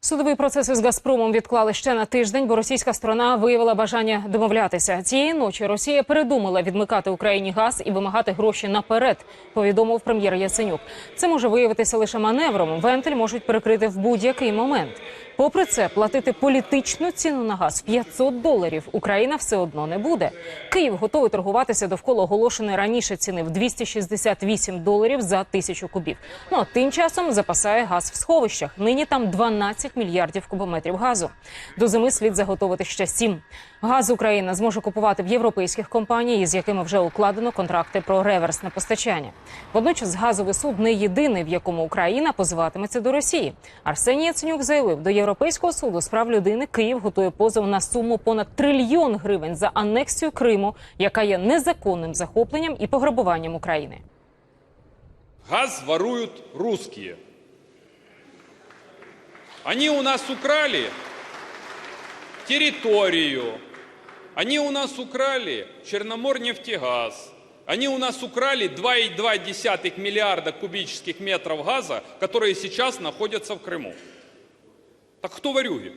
Судовий процес із Газпромом відклали ще на тиждень, бо російська сторона виявила бажання домовлятися. Цієї ночі Росія передумала відмикати Україні газ і вимагати гроші наперед. Повідомив прем'єр Яценюк. Це може виявитися лише маневром. Вентиль можуть перекрити в будь-який момент. Попри це, платити політичну ціну на газ в 500 доларів Україна все одно не буде. Київ готовий торгуватися довкола оголошеної раніше ціни в 268 доларів за тисячу кубів. Ну а тим часом запасає газ в сховищах. Нині там 12 мільярдів кубометрів газу. До зими слід заготовити ще 7. Газ Україна зможе купувати в європейських компаній, з якими вже укладено контракти про реверсне постачання. Водночас газовий суд не єдиний, в якому Україна позиватиметься до Росії. Арсеній Яценюк заявив, до Європейського суду з прав людини Київ готує позов на суму понад трильйон гривень за анексію Криму, яка є незаконним захопленням і пограбуванням України. Газ воруют русские. Они у нас украли территорию. Они у нас украли Черноморнефтегаз. Они у нас украли 2,2 миллиарда кубических метров газа, которые сейчас находятся в Крыму. Так хто ворюги?